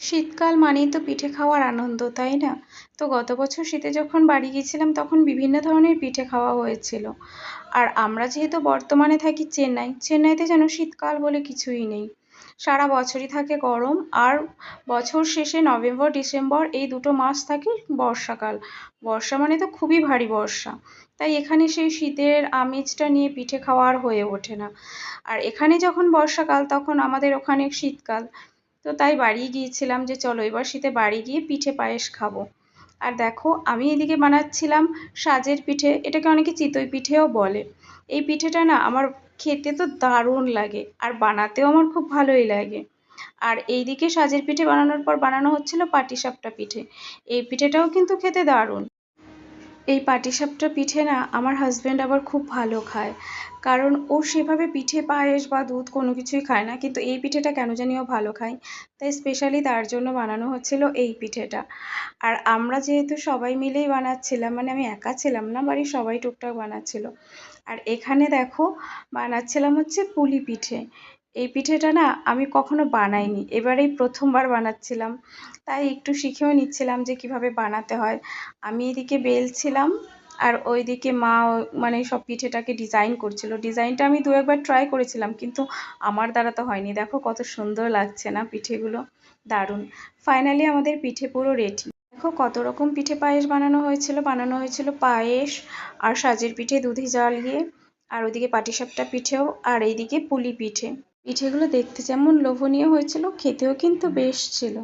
শীতকাল মানেই তো পিঠে খাওয়ার আনন্দ, তাই না? তো গত বছর শীতে যখন বাড়ি গিয়েছিলাম, তখন বিভিন্ন ধরনের পিঠে খাওয়া হয়েছিল। আর আমরা যেহেতু বর্তমানে থাকি চেন্নাই, চেন্নাইতে যেন শীতকাল বলে কিছুই নেই। সারা বছরই থাকে গরম, আর বছর শেষে নভেম্বর, ডিসেম্বর এই দুটো মাস থাকে বর্ষাকাল। বর্ষা মানে তো খুবই ভারী বর্ষা। তাই এখানে সেই শীতের আমেজটা নিয়ে পিঠে খাওয়া আর হয়ে ওঠে না। আর এখানে যখন বর্ষাকাল, তখন আমাদের ওখানে শীতকাল। তো তাই বাড়ি গিয়েছিলাম যে চলো এবার শীতে বাড়ি গিয়ে পিঠে পায়েস খাব। আর দেখো, আমি এদিকে বানাচ্ছিলাম সাজের পিঠে, এটাকে অনেকে চিতই পিঠেও বলে। এই পিঠেটা না আমার খেতে তো দারুণ লাগে, আর বানাতেও আমার খুব ভালোই লাগে। আর এইদিকে সাজের পিঠে বানানোর পর বানানো হচ্ছিল পাটিসাপটা পিঠে। এই পিঠেটাও কিন্তু খেতে দারুণ। এই পাটিসাপটা পিঠে না আমার হাজব্যান্ড আবার খুব ভালো খায়। কারণ ও সেভাবে পিঠে, পায়েস বা দুধ কোনো কিছুই খায় না, কিন্তু এই পিঠেটা কেন জানি ও ভালো খায়। তাই স্পেশালি তার জন্য বানানো হচ্ছিল এই পিঠেটা। আর আমরা যেহেতু সবাই মিলেই বানাচ্ছিলাম মানে আমি একা ছিলাম না, বাড়ির সবাই টুকটাক বানাচ্ছিল। আর এখানে দেখো, বানাচ্ছিলাম হচ্ছে পুলি পিঠে। এই পিঠেটা না আমি কখনো বানাইনি। এবারেই প্রথমবার বানাচ্ছিলাম। তাই একটু শিখেও নিচ্ছিলাম যে কীভাবে বানাতে হয়। আমি এদিকে বেলছিলাম আর ওইদিকে মা মানে সব পিঠেটাকে ডিজাইন করছিল। ডিজাইনটা আমি দু একবার ট্রাই করেছিলাম কিন্তু আমার দ্বারা তো হয়নি। দেখো কত সুন্দর লাগছে না পিঠেগুলো? দারুণ। ফাইনালি আমাদের পিঠে পুরো রেডি দেখো কত রকম পিঠে পায়েস বানানো হয়েছিল। বানানো হয়েছিল পায়েস আর সাজের পিঠে দুধে জ্বালিয়ে আর ওইদিকে পাটিসাপটা পিঠেও আর এইদিকে পুলি পিঠে। পিঠেগুলো দেখতে যেমন লোভনীয় হয়েছিল খেতেও কিন্তু বেশ ছিল।